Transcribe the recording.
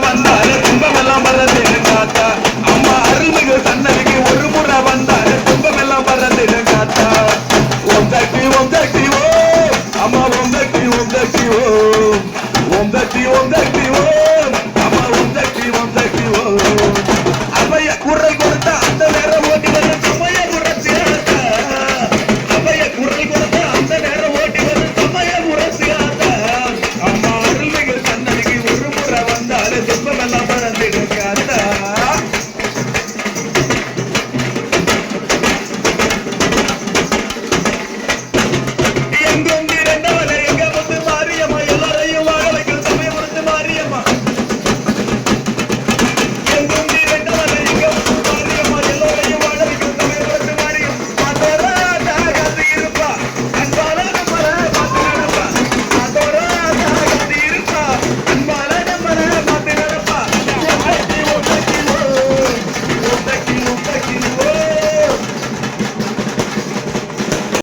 வந்தாலே துன்பமெல்லாம் வர்றதில்லை காத்தா அம்மா அருள்மிகு சன்னதிக்கு ஒரு முறை வந்தாலே துன்பமெல்லாம் வர்றதில்லை காத்தா ஓம் தட்டி ஓம் தட்டி ஓ. அம்மா ஓம் தட்டி ஓம் தட்டி ஓ. ஓம் தட்டி ஓம் தட்டி కృష్ణ